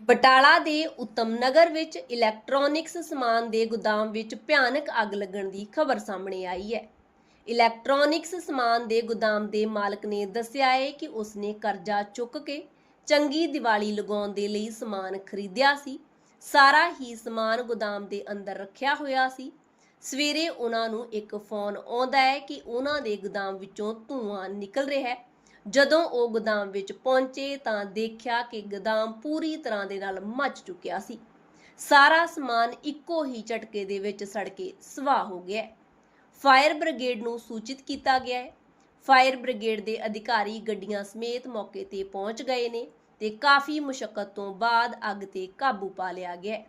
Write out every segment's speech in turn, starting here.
ਬਟਾਲਾ ਦੇ ਉੱਤਮ ਨਗਰ ਵਿੱਚ ਇਲੈਕਟ੍ਰੋਨਿਕਸ ਸਮਾਨ ਦੇ ਗੋਦਾਮ ਵਿੱਚ ਭਿਆਨਕ ਅੱਗ ਲੱਗਣ ਦੀ ਖਬਰ ਸਾਹਮਣੇ ਆਈ ਹੈ। ਇਲੈਕਟ੍ਰੋਨਿਕਸ ਸਮਾਨ ਦੇ ਗੋਦਾਮ ਦੇ ਮਾਲਕ ਨੇ ਦੱਸਿਆ ਹੈ ਕਿ ਉਸਨੇ ਕਰਜ਼ਾ ਚੁੱਕ ਕੇ ਚੰਗੀ ਦੀਵਾਲੀ ਲਗਾਉਣ ਦੇ ਲਈ ਸਮਾਨ ਖਰੀਦਿਆ ਸੀ। ਸਾਰਾ ਹੀ ਸਮਾਨ ਗੋਦਾਮ ਦੇ ਅੰਦਰ ਰੱਖਿਆ ਹੋਇਆ ਸੀ। ਸਵੇਰੇ ਉਹਨਾਂ ਨੂੰ ਇੱਕ ਫੋਨ ਆਉਂਦਾ ਹੈ ਕਿ ਉਹਨਾਂ ਦੇ ਗੋਦਾਮ ਵਿੱਚੋਂ ਧੂੰਆਂ ਨਿਕਲ ਰਿਹਾ ਹੈ। ਜਦੋਂ ਉਹ ਗੋਦਾਮ ਵਿੱਚ ਪਹੁੰਚੇ ਤਾਂ ਦੇਖਿਆ ਕਿ ਗੋਦਾਮ ਪੂਰੀ ਤਰ੍ਹਾਂ ਦੇ ਨਾਲ ਮੱਚ ਚੁੱਕਿਆ ਸੀ। ਸਾਰਾ ਸਮਾਨ ਇੱਕੋ ਹੀ ਝਟਕੇ ਦੇ ਵਿੱਚ ਸੜ ਕੇ ਸਵਾਹ ਹੋ ਗਿਆ ਫਾਇਰ ਬ੍ਰਿਗੇਡ ਨੂੰ ਸੂਚਿਤ ਕੀਤਾ ਗਿਆ ਹੈ। ਫਾਇਰ ਬ੍ਰਿਗੇਡ ਦੇ ਅਧਿਕਾਰੀ ਗੱਡੀਆਂ ਸਮੇਤ ਮੌਕੇ ਤੇ ਪਹੁੰਚ ਗਏ ਨੇ ਤੇ ਕਾਫੀ ਮੁਸ਼ਕਲ ਤੋਂ ਬਾਅਦ ਅੱਗ ਤੇ ਕਾਬੂ ਪਾ ਲਿਆ ਗਿਆ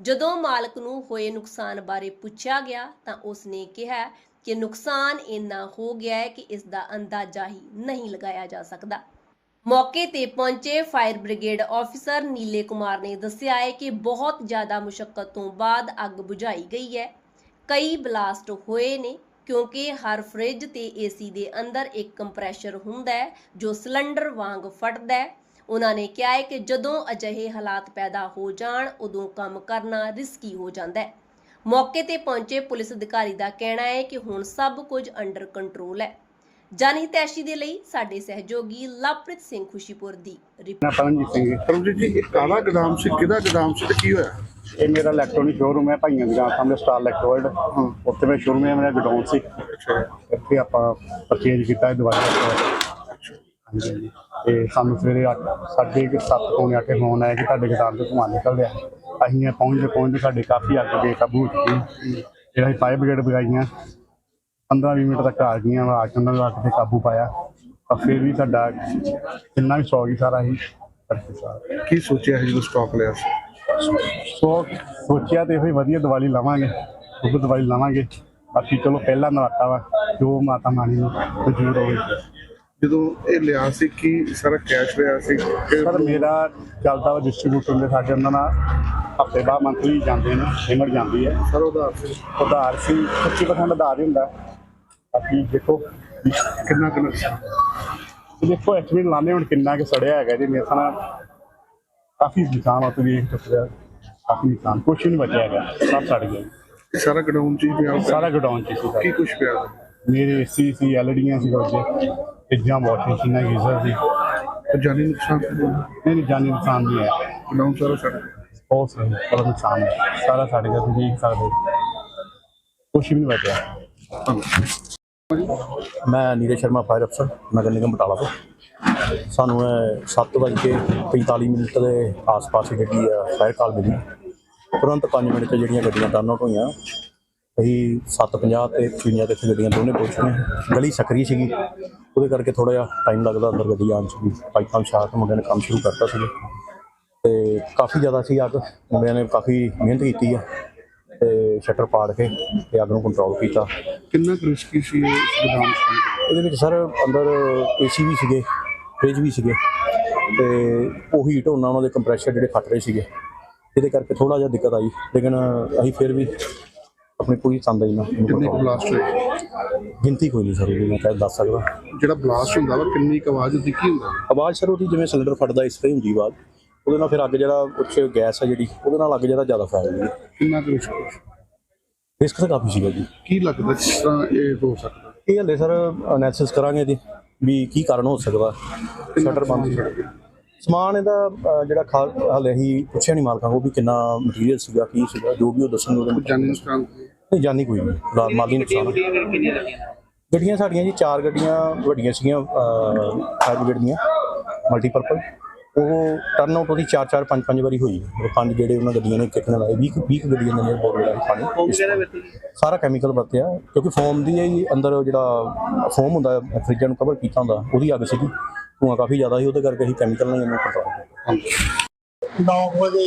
ਜਦੋਂ ਮਾਲਕ ਨੂੰ ਹੋਏ ਨੁਕਸਾਨ ਬਾਰੇ ਪੁੱਛਿਆ ਗਿਆ ਤਾਂ ਉਸਨੇ ਕਿਹਾ ਕਿ ਨੁਕਸਾਨ ਇੰਨਾ ਹੋ ਗਿਆ ਹੈ ਕਿ ਇਸ ਦਾ ਅੰਦਾਜ਼ਾ ਹੀ ਨਹੀਂ ਲਗਾਇਆ ਜਾ ਸਕਦਾ। ਮੌਕੇ ਤੇ ਪਹੁੰਚੇ ਫਾਇਰ ਬ੍ਰਿਗੇਡ ਆਫੀਸਰ ਨੀਲੇ ਕੁਮਾਰ ਨੇ ਦੱਸਿਆ ਹੈ ਕਿ ਬਹੁਤ ਜ਼ਿਆਦਾ ਮੁਸ਼ਕਲ ਤੋਂ ਬਾਅਦ ਅੱਗ ਬੁਝਾਈ ਗਈ ਹੈ। ਕਈ ਬਲਾਸਟ ਹੋਏ ਨੇ ਕਿਉਂਕਿ ਹਰ ਫ੍ਰਿਜ ਤੇ ਏਸੀ ਦੇ ਅੰਦਰ ਇੱਕ ਕੰਪਰੈਸ਼ਰ ਹੁੰਦਾ ਹੈ ਜੋ ਸਿਲੰਡਰ ਵਾਂਗ ਫਟਦਾ ਹੈ। ਉਹਨਾਂ ਨੇ ਕਿਹਾ ਹੈ ਕਿ ਜਦੋਂ ਅਜਿਹੇ ਹਾਲਾਤ ਪੈਦਾ ਹੋ ਜਾਣ, ਉਦੋਂ ਕੰਮ ਕਰਨਾ ਰਿਸਕੀ ਹੋ ਜਾਂਦਾ ਹੈ। ਮੌਕੇ ਤੇ ਪਹੁੰਚੇ ਪੁਲਿਸ ਅਧਿਕਾਰੀ ਦਾ ਕਹਿਣਾ ਹੈ ਕਿ ਹੁਣ ਸਭ ਕੁਝ ਅੰਡਰ ਕੰਟਰੋਲ ਹੈ। ਜਨਹਿਤੈਸ਼ੀ ਦੇ ਲਈ ਸਾਡੇ ਸਹਿਯੋਗੀ ਲਵਪ੍ਰੀਤ ਸਿੰਘ ਖੁਸ਼ੀਪੁਰ ਦੀ ਰਿਪੋਰਟ। ਪਰਮਜੀਤ ਸਿੰਘ। ਪਰਮਜੀਤ ਜੀ ਇਹ ਕਾਲਾ ਗਦਾਮ ਸੀ ਕਿਹਦਾ ਗਦਾਮ ਸੀ ਤੇ ਕੀ ਹੋਇਆ? ਇਹ ਮੇਰਾ ਇਲੈਕਟ੍ਰੋਨਿਕ ਸ਼ੋਰੂਮ ਹੈ ਭਾਈਆਂ ਦੀ ਗਾਂ ਸਾਹਮਣੇ ਸਟਾਰ ਇਲੈਕਟ੍ਰੋਇਡ ਉੱਥੇ ਮੈਂ ਸ਼ੋਰੂਮ ਹੈ ਮੇਰਾ ਗਡਾਊਨ ਸੀ। ਅੱਛਾ। ਇੱਥੇ ਆਪਾਂ ਪਰਚੇਜ ਕੀਤਾ ਇਹ ਦਵਾਈ। ਤੇ ਸਾਨੂੰ ਸਵੇਰੇ 8 ਸਾਢੇ ਕੁ ਸੱਤ ਪੌਣੇ ਅੱਠ ਫੋਨ ਆਇਆ ਕਿ ਤੁਹਾਡੇ ਗਦਾਮ ਤੋਂ ਧੂੰਆਂ ਨਿਕਲ ਰਿਹਾ। ਅਸੀਂ ਇਹ ਪਹੁੰਚਦੇ ਪਹੁੰਚਦੇ ਸਾਡੇ ਕਾਫੀ ਅੱਗ ਬੇਕਾਬੂ ਹੋ ਚੁੱਕੀ ਜਿਹੜਾ ਅਸੀਂ ਫਾਇਰ ਬ੍ਰਿਗੇਡ ਬਗਾਈਆਂ 15-20 ਮਿੰਟ ਤੱਕ ਆ ਗਈਆਂ ਆ ਕੇ ਉਹਨਾਂ ਨੂੰ ਅੱਗ ਤੇ ਕਾਬੂ ਪਾਇਆ। ਪਰ ਫਿਰ ਵੀ ਸਾਡਾ ਕਿੰਨਾ ਵੀ ਸੌ ਗਈ ਸਾਰਾ ਹੀ ਕੀ ਸੋਚਿਆ ਸੀ ਜਦੋਂ ਸਟਾਕ ਲਿਆ ਸੀ? ਸੋ ਸੋਚਿਆ ਤੇ ਵੀ ਵਧੀਆ ਦੀਵਾਲੀ ਲਾਵਾਂਗੇ ਉਹ ਦੀਵਾਲੀ ਲਾਵਾਂਗੇ। ਬਾਕੀ ਚਲੋ ਪਹਿਲਾ ਨਰਾਤਾ ਵਾ ਜੋ ਮਾਤਾ ਮਾਣੀ ਨੂੰ ਮਨਜ਼ੂਰ ਹੋਵੇ ਜਦੋਂ ਇਹ ਲਿਆ ਸੀ ਕੀ ਸਾਰਾ ਕੈਸ਼ ਲਿਆ ਸੀ ਸਰ ਮੇਰਾ ਚੱਲਦਾ ਵਾ ਡਿਸਟ੍ਰੀਬਿਊਟਰ ਦੇ ਸਾਡੇ ਉਹਨਾਂ ਨਾਲ ਹਫ਼ਤੇ ਬਾਅਦ ਮੰਥਲੀ ਜਾਂਦੇ ਨੇ ਪੇਮੈਂਟ ਜਾਂਦੀ ਹੈ। ਸਰ ਉਹਦਾ ਸੀ। ਉਧਾਰ ਸੀ 25% ਉਧਾਰ ਹੀ ਹੁੰਦਾ। ਬਾਕੀ ਦੇਖੋ ਕਿੰਨਾ ਕਿੰਨਾ ਸੀ? ਦੇਖੋ ਐਸਟੀਮੇਟ ਲਾਣੇ ਹੁਣ ਕਿੰਨਾ ਕਿ ਸੜਿਆ ਹੈਗਾ ਜੀ ਮੇਰੇ ਸਾਨਾ ਕਾਫੀ ਨੁਕਸਾਨ ਆ ਤੁਸੀਂ ਦੇਖ ਹੋ ਕਾਫੀ ਨੁਕਸਾਨ ਕੁਛ ਨਹੀਂ ਬਚਿਆ ਹੈਗਾ ਸਭ ਸੜ ਗਿਆ। ਸਾਰਾ ਗਡਾਊਨ ਚ ਹੀ ਪਿਆ ਸਾਰਾ ਗਡਾਊਨ ਚ ਸੀ ਕੀ ਕੁਝ ਪਿਆ? ਮੇਰੇ ਏਸੀ ਸੀ ਐਲਡੀਆਂ ਸੀ ਉਹਦੇ ਫਰਿੱਜਾਂ ਵਾਸ਼ਿੰਗ ਮਸ਼ੀਨਾਂ ਗੀਜ਼ਰ ਸੀ ਤੇ ਜਾਨੀ ਨੁਕਸਾਨ ਨਹੀਂ। ਨਹੀਂ ਜਾਨੀ ਨੁਕਸਾਨ ਨਹੀਂ ਹੈ। ਗਡਾਊਨ ਸਾਰਾ ਸੜ ਬਹੁਤ ਸਹੀ ਬੜਾ ਨੁਕਸਾਨ ਹੈ। ਸਾਰਾ ਸੜ ਗਿਆ ਤੁਸੀਂ ਦੇਖ ਸਕਦੇ ਹੋ। ਕੁਛ ਵੀ ਨਹੀਂ ਬਚਿਆ। ਮੈਂ ਨੀਰਜ ਸ਼ਰਮਾ ਫਾਇਰ ਅਫਸਰ ਨਗਰ ਨਿਗਮ ਬਟਾਲਾ ਤੋਂ। ਸਾਨੂੰ 7:45 ਮਿੰਟ ਦੇ ਆਸ-ਪਾਸ ਜਿਹੜੀ ਆ ਫਾਇਰ ਕਾਲ ਮਿਲੀ। ਤੁਰੰਤ 5 ਮਿੰਟ 'ਚ ਜਿਹੜੀਆਂ ਗੱਡੀਆਂ ਟਰਨ ਆਊਟ ਹੋਈਆਂ ਅਸੀਂ 7:50 ਤੇ 55 ਤੇ ਇੱਥੇ ਗੱਡੀਆਂ ਦੋਨੇ ਪਹੁੰਚ ਗਈਆਂ ਗਲੀ ਸਕਰੀ ਸੀਗੀ। ਉਹਦੇ ਕਰਕੇ ਥੋੜਾ ਜਿਹਾ ਟਾਈਮ ਲੱਗਦਾ ਅੰਦਰ ਗੱਡੀ ਆਉਣ 'ਚ ਵੀ। ਪਾਈਪਾਂ ਛਾਤ ਮੁੰਡਿਆਂ ਨੇ ਕੰਮ ਸ਼ੁਰੂ ਕਰਤਾ ਸੀ ਤੇ ਕਾਫੀ ਜ਼ਿਆਦਾ ਸੀ ਅੱਗ। ਮੁੰਡਿਆਂ ਨੇ ਕਾਫੀ ਮਿਹਨਤ ਕੀਤੀ ਆ ਤੇ ਸ਼ਟਰ ਪਾੜ ਕੇ ਤੇ ਅੱਗ ਨੂੰ ਕੰਟਰੋਲ ਕੀਤਾ। ਕਿੰਨਾ ਰਿਸਕੀ ਸੀ ਗਦਾਮ ਇਹਦੇ ਵਿੱਚ ਸਰ ਅੰਦਰ ਏਸੀ ਵੀ ਸੀਗੇ ਫ੍ਰਿਜ ਵੀ ਸੀਗੇ ਤੇ ਉਹ ਹੀਟ ਉਹਨਾਂ ਦੇ ਕੰਪਰੈਸ਼ਰ ਜਿਹੜੇ ਫਟ ਰਹੇ ਸੀਗੇ। ਇਹਦੇ ਕਰਕੇ ਥੋੜਾ ਜਿਹਾ ਦਿੱਕਤ ਆਈ। ਲੇਕਿਨ ਅਸੀਂ ਫਿਰ ਵੀ ਆਪਣੀ ਪੂਰੀ ਤੰਦਾਈ ਨਾਲ ਕਿੰਨੇ ਕੁ ਬਲਾਸਟ ਹੋਏ ਗਿਣਤੀ ਕੋਈ ਨਹੀਂ ਸਰ ਮੈਂ ਕਹਿ ਦੱਸ ਸਕਦਾ। ਜਿਹੜਾ ਬਲਾਸਟ ਹੁੰਦਾ ਵਾ ਕਿੰਨੀ ਕੁ ਆਵਾਜ਼ ਹੁੰਦੀ ਕੀ ਹੁੰਦਾ? ਆਵਾਜ਼ ਸਰ ਉਹਦੀ ਜਿਵੇਂ ਸਿਲੰਡਰ ਫਟਦਾ ਇਸ ਤਰ੍ਹਾਂ ਹੁੰਦੀ ਆਵਾਜ਼। ਉਹਦੇ ਨਾਲ ਫਿਰ ਅੱਗ ਜਿਹੜਾ ਉੱਚ ਗੈਸ ਹੈ ਜਿਹੜੀ ਉਹਦੇ ਨਾਲ ਅੱਗ ਜਿਹੜਾ ਜ਼ਿਆਦਾ ਫੈਲਦੀ ਹੈ ਕਿੰਨਾ ਕੁ ਰਿਸਕ ਰਿਸਕ ਤਾਂ ਕਾਫੀ ਸੀਗਾ ਜੀ। ਕੀ ਲੱਗਦਾ ਕਿਸ ਤਰ੍ਹਾਂ ਇਹ ਹੋ ਸਕਦਾ? ਇਹ ਹਲੇ ਸਰ ਅਨਾਲਿਸਿਸ ਕਰਾਂਗੇ ਜੀ ਵੀ ਕੀ ਕਾਰਨ ਹੋ ਸਕਦਾ। ਸ਼ਟਰ ਬੰਦ ਸਮਾਨ ਇਹਦਾ ਜਿਹੜਾ ਹਾਲੇ ਹੀ ਪੁੱਛਿਆ ਨਹੀਂ ਮਾਲਕਾਂ ਕੋਲ ਵੀ ਕਿੰਨਾ ਮਟੀਰੀਅਲ ਸੀਗਾ ਕੀ ਸੀਗਾ ਜੋ ਵੀ ਉਹ ਦੱਸਣਗੇ ਉਹਦੇ ਜਾਨੀ ਨੁਕਸਾਨ ਨਹੀਂ ਜਾਨੀ ਕੋਈ ਨਹੀਂ। ਮਾਲੀ ਨੁਕਸਾਨ। ਗੱਡੀਆਂ ਸਾਡੀਆਂ ਜੀ ਚਾਰ ਗੱਡੀਆਂ ਵੱਡੀਆਂ ਸੀਗੀਆਂ ਬ੍ਰਿਗੇਡ ਦੀਆਂ ਮਲਟੀਪਰਪਲ ਉਹ ਟਰਨ ਆਊਟ ਉਹਦੀ ਚਾਰ ਚਾਰ ਪੰਜ ਪੰਜ ਵਾਰੀ ਹੋਈ। ਉਹ ਪੰਜ ਜਿਹੜੇ ਉਹਨਾਂ ਗੱਡੀਆਂ ਨੇ ਕਿੱਕ ਨਾਲ ਆਏ। 20 20 ਗੱਡੀਆਂ ਨੇ ਬਹੁਤ ਬੜਾ ਪਾਣੀ। ਸਾਰਾ ਕੈਮੀਕਲ ਵਰਤਿਆ। ਕਿਉਂਕਿ ਫੋਮ ਦੀ ਹੀ ਅੰਦਰ ਜਿਹੜਾ ਫੋਮ ਹੁੰਦਾ ਫਰਿੱਜਾਂ ਨੂੰ ਕਵਰ ਕੀਤਾ ਹੁੰਦਾ ਉਹਦੀ ਅੱਗ ਸੀਗੀ। ਧੂੰਆਂ ਕਾਫੀ ਜ਼ਿਆਦਾ ਸੀ ਉਹਦੇ ਕਰਕੇ ਅਸੀਂ ਕੈਮੀਕਲ ਨਾਲ ਇਹਨੂੰ ਕੰਟਰੋਲ ਕੀਤਾ। 9 ਵਜੇ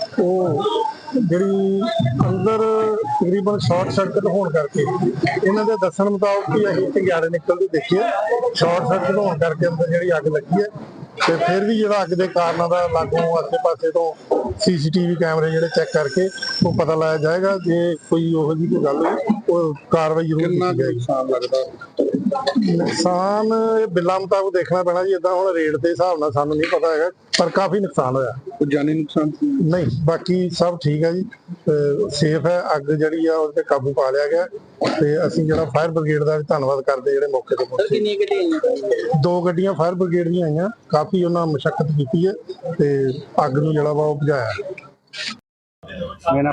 ਉਹ ਜਿਹੜੀ ਅੰਦਰ ਤਕਰੀਬਨ ਸ਼ਾਰਟ ਸਰਕਟ ਹੋਣ ਕਰਕੇ, ਇਹਨਾਂ ਦੇ ਦੱਸਣ ਮੁਤਾਬਕ ਕਿ ਅਸੀਂ ਚੰਗਿਆੜੇ ਨਿਕਲਦੇ ਦੇਖਿਆ ਸ਼ਾਰਟ ਸਰਕਟ ਹੋਣ ਕਰਕੇ ਅੰਦਰ ਜਿਹੜੀ ਅੱਗ ਲੱਗੀ ਹੈ, ਤੇ ਫਿਰ ਵੀ ਜਿਹੜਾ ਅੱਗ ਦੇ ਕਾਰਨਾਂ ਦਾ ਲਾਗੋਂ ਆਸੇ-ਪਾਸੇ ਤੋਂ ਸੀਸੀਟੀਵੀ ਕੈਮਰੇ ਜਿਹੜੇ ਚੈੱਕ ਕਰਕੇ ਉਹ ਪਤਾ ਲਾਇਆ ਜਾਏਗਾ। ਜੇ ਕੋਈ ਉਹੋ ਜਿਹੀ ਕੋਈ ਗੱਲ ਹੋਈ ਉਹ ਕਾਰਵਾਈ ਜ਼ਰੂਰ ਕਿੰਨਾ ਕੀਤੀ ਕੁ ਜਾਏਗੀ। ਨੁਕਸਾਨ ਲੱਗਦਾ? ਨੁਕਸਾਨ ਇਹ ਬਿੱਲਾਂ ਮੁਤਾਬਕ ਦੇਖਣਾ ਪੈਣਾ ਜੀ ਇਦਾਂ ਹੁਣ ਰੇਟ ਦੇ ਹਿਸਾਬ ਨਾਲ ਸਾਨੂੰ ਨਹੀਂ ਪਤਾ ਹੈਗਾ ਪਰ ਕਾਫੀ ਨੁਕਸਾਨ ਹੋਇਆ। ਕੋਈ ਜਾਨੀ ਨੁਕਸਾਨ ਨਹੀਂ ਬਾਕੀ ਸਭ ਠੀਕ ਹੈ ਜੀ ਸੇਫ ਹੈ ਅੱਗ ਜਿਹੜੀ ਆ ਉਹਦੇ ਤੇ ਕਾਬੂ ਪਾ ਲਿਆ ਗਿਆ ਤੇ ਅਸੀਂ ਜਿਹੜਾ ਫਾਇਰ ਬ੍ਰਿਗੇਡ ਦਾ ਵੀ ਧੰਨਵਾਦ ਕਰਦੇ ਜਿਹੜੇ ਮੌਕੇ ਤੇ ਪਹੁੰਚੇ। ਕਿੰਨੀਆਂ ਗੱਡੀਆਂ ਦੋ ਗੱਡੀਆਂ ਫਾਇਰ ਬ੍ਰਿਗੇਡ ਦੀਆਂ ਆਈਆਂ ਕਾਫੀ ਉਹਨਾਂ ਮਸ਼ੱਕਤ ਕੀਤੀ ਹੈ ਤੇ ਅੱਗ ਨੂੰ ਜਿਹੜਾ ਵਾ ਉਹ ਬੁਝਾਇਆ। ਮੇਰਾ